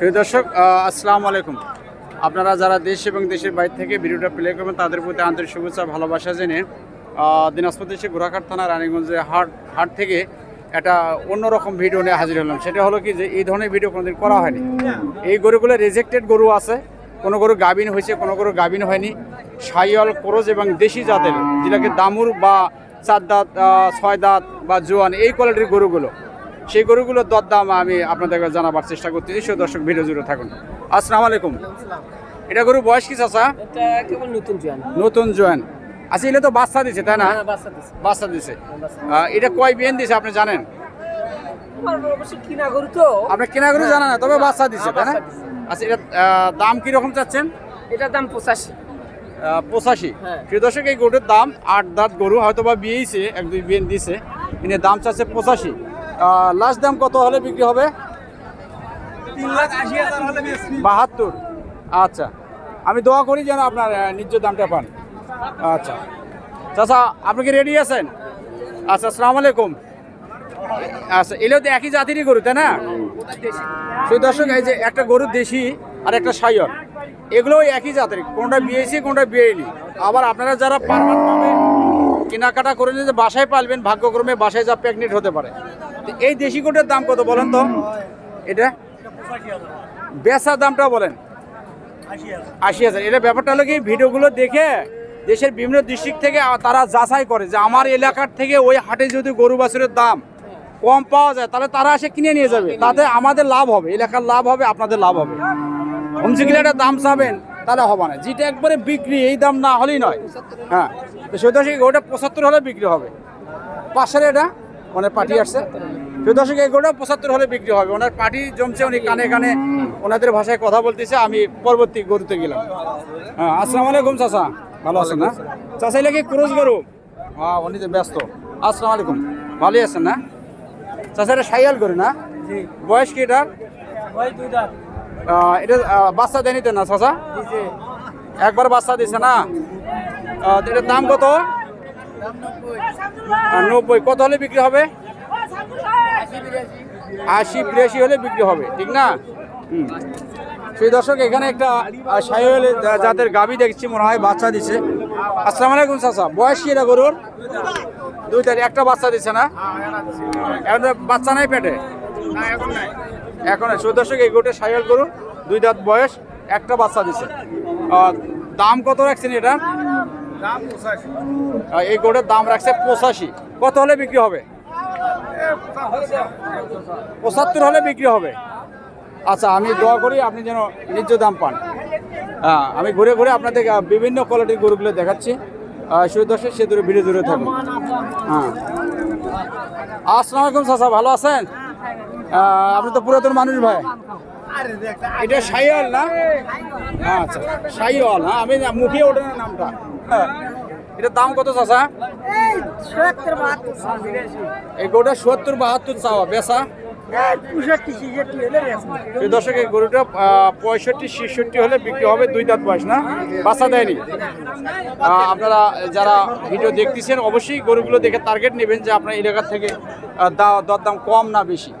প্রিয় দর্শক আসসালামু আলাইকুম। আপনারা যারা দেশ এবং দেশের বাইরে থেকে ভিডিওটা প্লে করবেন, তাদের প্রতি আন্তরিক শুভেচ্ছা, ভালোবাসা জেনে দিনাজপুর দেশে গোরাঘাট থানা রানীগঞ্জে হাট হাট থেকে একটা অন্যরকম ভিডিও নিয়ে হাজির হলাম। সেটা হলো কি যে, এই ধরনের ভিডিও কোনোদিন করা হয়নি। এই গরুগুলো রেজেক্টেড গরু আছে। কোনো গরু গাভিন হয়েছে, কোনো গরু গাভিন হয়নি। সাইয়াল, করজ এবং দেশি জাতের, যেটাকে দামুর বা চার দাঁত ছয় দাঁত বা জোয়ান, এই কোয়ালিটির গরুগুলো। সেই গরুগুলোর দরদাম আমি আপনাদেরকে জানাবার চেষ্টা করতেছি। সেই দর্শক ভিডিও জুড়ে থাকুন। আসসালামু আলাইকুম। এটা গরু বয়স কি চাচা? নতুন জোয়ান। নতুন জোয়ান। আচ্ছা এলে তো বাচ্চা দিছে তাই না? হ্যাঁ, বাচ্চা দিছে। আহ, এটা কয় বিয়েন দিছে আপনি জানেন? আমার গরু তো। আপনি কেনা গরু জানেন না তবে বাচ্চা দিছে তাই না। আচ্ছা এটা দাম কি রকম চাচ্ছেন? এটার দাম পঁচাশি। পঁচাশি। হ্যাঁ। প্রিয় দর্শক এই গরুর দাম আট দাঁত গরু হয়তো বা বিয়েছে এক দুই বিয়ে দিছে। কিন্তু দাম চাচ্ছে পঁচাশি। লাস্ট দাম কত হলে বিক্রি হবে? বাহাত্তর। আচ্ছা। আমি দোয়া করি যেন আপনার ন্যায্য দামটা পান। আচ্ছা। চাচা, আপনি কি রেডি আছেন? আচ্ছা আসসালামু আলাইকুম। আচ্ছা এলেও তো একই জাতিরই গরু, তাই না? সেই দর্শক, এই যে একটা গরু দেশি আর একটা সাইয়র এগুলো একই জাতের। কোনটা বিয়েছি, কোনটা বিয়েনি আবার আপনারা যারা পারমানেন্টভাবে কেনাকাটা করে নিয়ে বাসায় পালবেন, ভাগ্যক্রমে বাসায় যা প্রেগনেন্ট হতে পারে। এই দেশি গোটের দাম কত বলেন তো? এটা? বেচার দামটা বলেন। আশি হাজার। এটা ব্যাপারটা হলো কি, ভিডিওগুলো দেখে দেশের বিভিন্ন ডিস্ট্রিক্ট থেকে তারা যাচাই করে যে আমার এলাকার থেকে ওই হাটে যদি গরু বাছুরের দাম কম পাওয়া যায়, তাহলে তারা এসে কিনে নিয়ে যাবে। তাতে আমাদের লাভ হবে। এলাকার লাভ হবে, আপনাদের লাভ হবে। হোমসিকিলে একটা দাম চাবেন, তাহলে হবে না। যেটা একবারে বিক্রি, এই দাম না হলেই নয়। হ্যাঁ তো ওটা পঁচাত্তর হলে বিক্রি হবে। পাশের এটা? মানে পার্টি আসছে। সুদর্শক এই গোটা পঁচাত্তর হলে বিক্রি হবে। ওনার পার্টি জমছে উনি কানে কানে ওনাদের ভাষায় কথা বলতেছে আমি পরবর্তী গরুতে গেলাম। হ্যাঁ আসসালামু আলাইকুম চাচা। ভালো আছেন না? চাচা এলে কি ক্রুজ গরু? হ্যাঁ উনি তো ব্যস্ত। আসসালামু আলাইকুম। ভালোই আছেন না? চাচা এটা সাইয়াল গরু না? বয়স কি এটার? এটা বাচ্চা দেয়নি তো না চাচা? একবার বাচ্চা দিছে না? এটার দাম কত? নব্বই, কত হলে বিক্রি হবে? আশি, বিরাশি হলে বিক্রি হবে, ঠিক না। সেই দর্শক, এখানে একটা জাতের গাবি দেখছি, মনে হয় বাচ্চা দিছে। আসসালামু আলাইকুম, চাচা। বয়স এটা গরুর? দুই তারিখ, একটা বাচ্চা দিছে না? এখন বাচ্চা নাই পেটে? এখন সেই দর্শক, এই গোটে সাইল গরু দুই দাঁত বয়স, একটা বাচ্চা দিছে। দাম কত রাখছেন এটা? এই গোটের দাম রাখছে পঁচাশি। কত হলে বিক্রি হবে? পঁচাত্তর হলে বিক্রি হবে। আচ্ছা আমি দোয়া করি আপনি যেন ন্যায্য দাম পান। হ্যাঁ আমি ঘুরে ঘুরে আপনাদের বিভিন্ন কোয়ালিটির গরুগুলো দেখাচ্ছি। সেই দর্শক, সে দূরে ভিড়ে দূরে থাকুন। হ্যাঁ। আসসালামু আলাইকুম চাচা, ভালো আছেন? আপনি তো পুরাতন মানুষ ভাই। এটা সাইয়াল না? আচ্ছা সাইয়াল হ্যাঁ আমি না- মুখে ওঠে না নামটা। এটার দাম কত বাহাত্তর এই গরুটা সত্তর বাহাত্তর চাওয়া বেচা? এই দর্শক এই গরুটা পঁয়ষট্টি ছেষট্টি হলে বিক্রি হবে দুই দাঁত বয়স না? দেয়নি? আপনারা যারা ভিডিও দেখতেছেন অবশ্যই গরুগুলো দেখে টার্গেট নেবেন যে আপনার এলাকার থেকে আহ, দা- দরদাম কম না বেশি।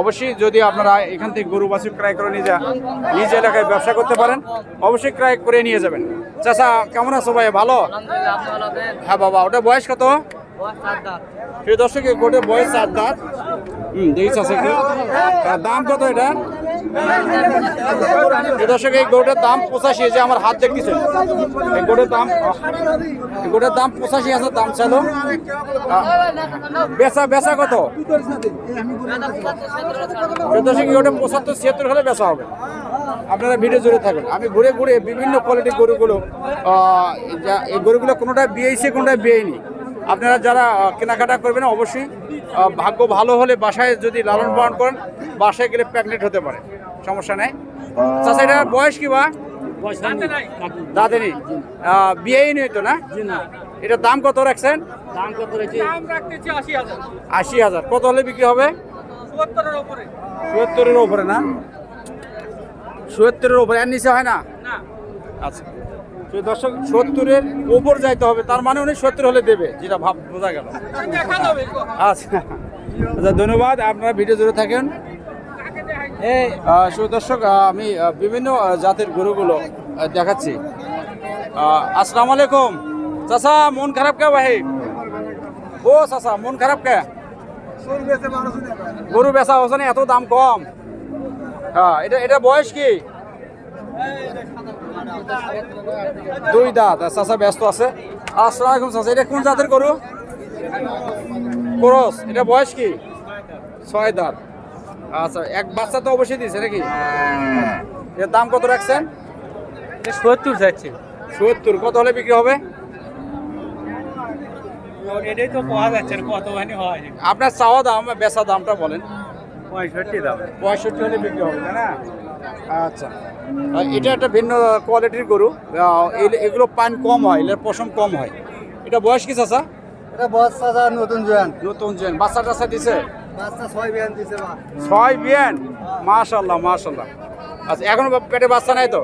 অবশ্যই যদি আপনারা এখান থেকে গরু বাছুর ক্রয় করে নিয়ে যা, নিজ এলাকায় ব্যবসা করতে পারেন, অবশ্যই ক্রয় করে নিয়ে যাবেন। চাচা, কেমন আছো ভাই? ভালো? হ্যাঁ বাবা, ওটা বয়স কত? প্রিয় দর্শক গোটে বয়স চার দাঁত। হুম দেখিস আছে দাম কত এটা? দর্শক এই গোটের দাম পঁচাশি যে আমার হাত দেখতেছেন। এই গোটের দাম গোটের দাম পঁচাশি আছে দাম আহ, বেচা বেচা কত? দর্শক গোটা পঁচাত্তর ছিয়াত্তর হলে বেচা হবে। আপনারা ভিডিও জুড়ে থাকেন। আমি ঘুরে ঘুরে বিভিন্ন কোয়ালিটির গরুগুলো এই গরুগুলো কোনোটা বিয়েছে কোনোটা বিয়েনি আপনারা যারা কেনাকাটা করবেন অবশ্যই ভাগ্য ভালো হলে বাসায় যদি লালন পালন করেন বাসায় গেলে প্রেগনেন্ট হতে পারে। সমস্যা নেই। চাষা এটা বয়স কি বা? দাঁতে নেই। বিয়েই নেই তো না? এটার দাম কত রাখছেন? দাম কত আশি হাজার। কত হলে বিক্রি হবে? চুয়াত্তরের উপরে না? চুয়াত্তরের উপরে আর নিচে হয় না। আচ্ছা। দর্শক, সত্তরের উপর যাইতে হবে, তার মানে উনি সত্তর হলে দেবে, যেটা ভাব, বোঝা গেল। আচ্ছা আচ্ছা ধন্যবাদ, আপনারা ভিডিও জুড়ে থাকেন। সুদর্শক আমি বিভিন্ন জাতের গরুগুলো দেখাচ্ছি। আসসালামু আলাইকুম। চাচা, মন খারাপ কে ভাই? ও, চাচা, মন খারাপ কে? গরু বেচা হচ্ছে এত দাম কম। হ্যাঁ এটা এটা বয়স কি? দুই দাঁত চাচা ব্যস্ত আছে। আসসালামু আলাইকুম চাচা এটা কোন জাতের গরু? ক্রস এটা বয়স কি? ছয় দাঁত আচ্ছা এক বাচ্চা তো অবশ্যই দিয়েছে নাকি? এর দাম কত রাখছেন? সত্তর চাইছে সত্তর কত হলে বিক্রি হবে? এটাই তো পাওয়া যাচ্ছে কতখানি হয়? আপনার চাওয়া দাম বেচা দামটা বলেন। পঁয়ষট্টি দাম। পঁয়ষট্টি হলে বিক্রি হবে তাই না? আচ্ছা। এটা একটা ভিন্ন কোয়ালিটির গরু। এগুলো পান কম হয় এর পশম কম হয়। এটা বয়স কি চাচা? এটা বয়স চাচা নতুন জোয়ান। নতুন জেন বাচ্চা টাচ্চা দিছে? ছয় বিয়ান মাশাল্লাহ মাশাল্লাহ আচ্ছা এখনও পেটে বাচ্চা নাই তো?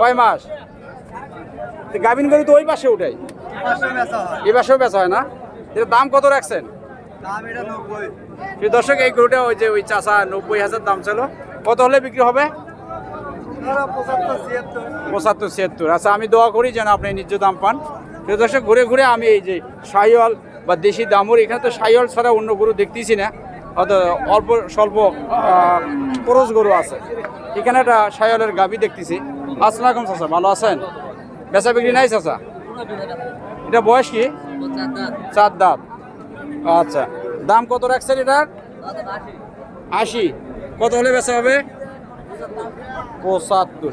কয় মাস? গাভিন গরু তো ওই পাশে উঠাই এ পাশেও বেচা হয় না? এর দাম কত রাখছেন? এটা দর্শক এই গরুটা ওই যে ওই চাষা নব্বই হাজার দাম ছিল কত হলে বিক্রি হবে? পঁচাত্তর, ছিয়াত্তর। আচ্ছা আমি দোয়া করি যেন আপনি ন্যায্য দাম পান। সেই দর্শক, ঘুরে ঘুরে আমি এই যে সাইওয়াল বা দেশি দামর, এখানে তো সাইওয়াল ছাড়া অন্য গরু দেখতেছি না। হয়তো অল্প, স্বল্প খরচ গরু আছে। এখানে একটা সাইওয়ালের গাবি দেখতেছি। আসসালাম চাচা। ভালো আছেন? বেচা বিক্রি নাই, চাচা? এটা বয়স কি? চার দাঁত। আচ্ছা। দাম কত রাখছেন এটার? আশি। কত হলে বেচা হবে? পঁচাত্তর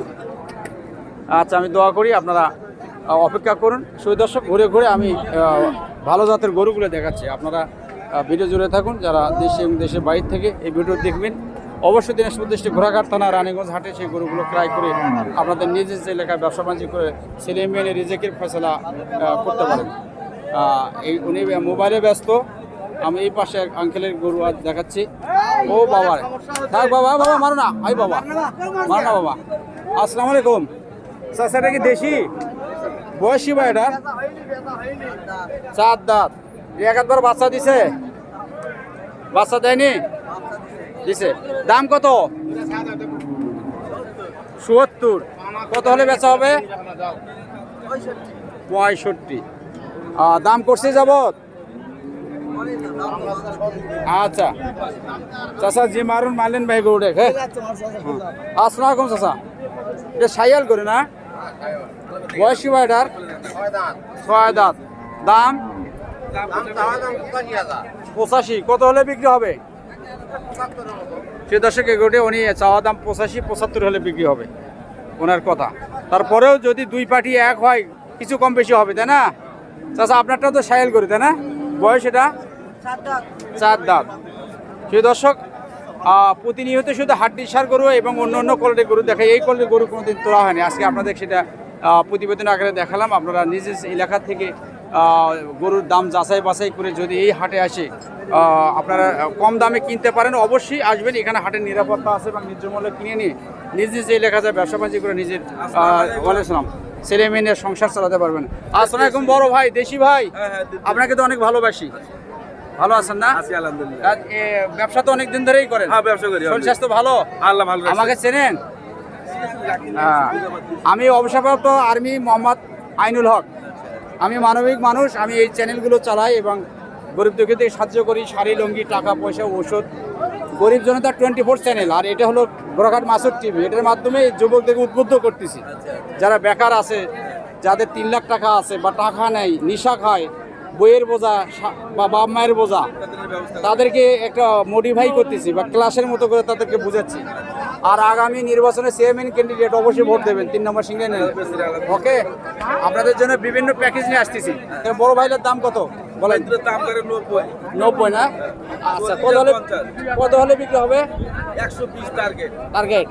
আচ্ছা আমি দোয়া করি আপনারা অপেক্ষা করুন। সুই দর্শক, ঘুরে ঘুরে আমি ভালো জাতের গরুগুলো দেখাচ্ছি। আপনারা ভিডিও জুড়ে থাকুন, যারা দেশে এবং দেশের বাইরে থেকে এই ভিডিও দেখবেন। অবশ্যই দিনাজপুর দৃষ্টি ঘোড়াঘাট থানা, রানীগঞ্জ হাটে সেই গরুগুলো ক্রয় করে আপনাদের নিজ নিজ এলাকায় ব্যবসা বাণিজ্য করে ছেলে মেয়ে রিজেকের ফেসলা করতে পারেন। এই উনি মোবাইলে ব্যস্ত। আমি এই পাশে আঙ্কেলের গরু আজ দেখাচ্ছি। ও বাবা থাক বাবা বাবা, মারো না। আই বাবা। মারো না বাবা। আসসালামু আলাইকুম। চাচা কি দেশি? বয়সী বা এটা? চার দাঁত। এ এক একবার বাচ্চা দিছে? বাচ্চা দেয়নি? দিছে। দাম কত? চুয়াত্তর কত হলে বেচা হবে? পঁয়ষট্টি। দাম করছে যাবত আচ্ছা। চাচা, জি মারুন মারলেন ভাই গৌড়ে হ্যাঁ? আসসালামু আলাইকুম, চাচা। এটা সাইয়াল করে না? বয়সী বা এটার ছয় দাঁত। দাম? পঁচাশি। কত হলে বিক্রি হবে? সে দর্শক এগোটে উনি চাওয়া দাম পঁচাশি, পঁচাত্তর হলে বিক্রি হবে, ওনার কথা। তারপরেও যদি দুই পার্টি এক হয়, কিছু কম বেশি হবে, তাই না? চাচা আপনারটা তো সাইল করে, তাই না? বয়স এটা? চার দাঁত সেই দর্শক প্রতিনিয়ত শুধু হাড্ডি সার গরু এবং অন্য অন্য কোয়ালিটির গরু দেখায় এই কোয়ালিটির গরু কোনোদিন তোলা হয়নি। আজকে আপনাদের সেটা প্রতিবেদন আকারে দেখালাম। আপনারা নিজ নিজ এলাকা থেকে গরুর দাম যাচাই বাছাই করে যদি এই হাটে আসে আপনারা কম দামে কিনতে পারেন। অবশ্যই আসবেন। এখানে হাটের নিরাপত্তা আছে এবং ন্যায্য মূল্যে কিনে নিয়ে নিজ নিজ এলাকা যায় ব্যবসা বাণিজ্য করে নিজের বলেছিলাম ছেলে মেয়ে সংসার চালাতে পারবেন। আসসালাম আলাইকুম বড় ভাই দেশি ভাই? আপনাকে তো অনেক ভালোবাসি। ভালো আছেন না? আছি আলহামদুলিল্লাহ। ব্যবসা তো অনেক দিন ধরেই করেন। হ্যাঁ ব্যবসা করি শরীর স্বাস্থ্য ভালো? আল্লাহ ভালো। আমাকে চেনেন? হ্যাঁ। আমি অবসরপ্রাপ্ত আর্মি মোহাম্মদ আইনুল হক। আমি মানবিক মানুষ আমি এই চ্যানেলগুলো চালাই এবং গরিব দুঃখীদের সাহায্য করি শাড়ি লুঙ্গি টাকা পয়সা ওষুধ। গরিব জনতা টোয়েন্টি ফোর চ্যানেল আর এটা হলো গোরাঘাট মাসুর টিভি এটার মাধ্যমে যুবকদেরকে উদ্বুদ্ধ করতেছি। যারা বেকার আছে যাদের তিন লাখ টাকা আছে বা টাকা নেই নিশা খায় বইয়ের বোঝা বা বাপ মায়ের বোঝা তাদেরকে একটা মডিফাই করতেছি বা ক্লাসের মতো করে তাদেরকে বুঝাচ্ছি। আর আগামী নির্বাচনে চেয়ারম্যান ক্যান্ডিডেট অবশ্যই ভোট দেবেন তিন নম্বর সিঙ্গে ওকে আপনাদের জন্য বিভিন্ন প্যাকেজ নিয়ে আসতেছি। বড় ভাইলের দাম কত? বলেন। নব্বই। না? আচ্ছা কত হলে কত হলে বিক্রি হবে? একশো বিশ টার্গেট টার্গেট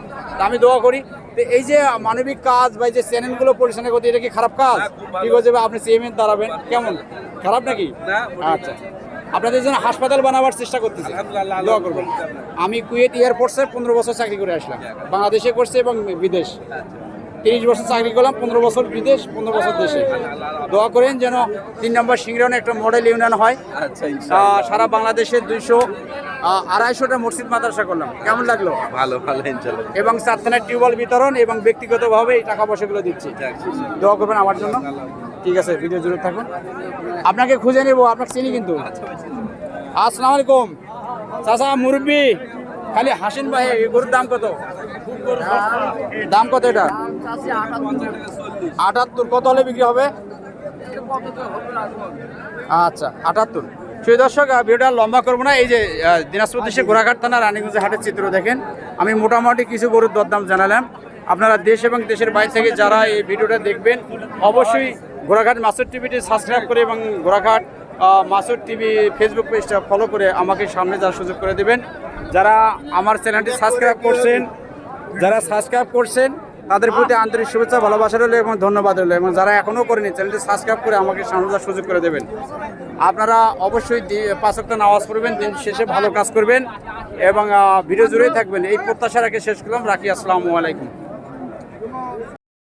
আমি দোয়া করি। তো এই যে মানবিক কাজ বা এই যে চ্যানেলগুলো পরিচালনা করতে এটা কি খারাপ কাজ? হয়ে যাবে ঠিক হচ্ছে আপনি চেয়ারম্যান দাঁড়াবেন। কেমন? খারাপ নাকি? আচ্ছা। আপনাদের জন্য হাসপাতাল বানাবার চেষ্টা করতেছি। দোয়া করবেন। আমি কুয়েত এয়ারফোর্সে পনেরো বছর চাকরি করে আসলাম। বাংলাদেশে করছে এবং বিদেশ। তিরিশ বছর চাকরি করলাম পনেরো বছর বিদেশ পনেরো বছর দেশে। দোয়া করেন যেন তিন নম্বর সিংরানে একটা মডেল ইউনিয়ন হয়। আচ্ছা সারা বাংলাদেশের দুইশো আড়াইশোটা মসজিদ মাদ্রাসা করলাম। কেমন লাগল? ভালো ভালো এবং চারখানের টিউবওয়েল বিতরণ এবং ব্যক্তিগতভাবে এই টাকা পয়সাগুলো দিচ্ছি। দোয়া করবেন আমার জন্য। ঠিক আছে ভিডিও জুড়ে থাকুন। আপনাকে খুঁজে নেব আপনাকে চিনি কিন্তু। আসসালামু আলাইকুম। চাচা মুরব্বি। খালি হাসিন ভাই গরুর দাম কত? দাম কত এটা? আটাত্তর। কত হলে বিক্রি হবে? আচ্ছা আটাত্তর। সেই দর্শক ভিডিওটা লম্বা করব না। এই যে দিনাজপুর দেশে ঘোড়াঘাট থানা রানীগঞ্জের হাটের চিত্র দেখেন। আমি মোটামুটি কিছু গরুর দরদাম জানালাম। আপনারা দেশ এবং দেশের বাইরে থেকে যারা এই ভিডিওটা দেখবেন, অবশ্যই ঘোড়াঘাট মাসুর টিভিটি সাবস্ক্রাইব করে এবং ঘোড়াঘাট মাসুর টিভি ফেসবুক পেজটা ফলো করে আমাকে সামনে যাওয়ার সুযোগ করে দেবেন। যারা আমার চ্যানেলটি সাবস্ক্রাইব করছেন, যারা সাবস্ক্রাইব করছেন, তাদের প্রতি আন্তরিক শুভেচ্ছা, ভালোবাসা রইল এবং ধন্যবাদ রইল। এবং যারা এখনও করেনি, চ্যানেলটি সাবস্ক্রাইব করে আমাকে সামনে সুযোগ করে দেবেন। আপনারা অবশ্যই পাঁচকটা নামাজ পড়বেন, দিন শেষে ভালো কাজ করবেন এবং ভিডিও জুড়েই থাকবেন। এই প্রত্যাশা রাখে শেষ করলাম। রাখি, আসসালামু আলাইকুম।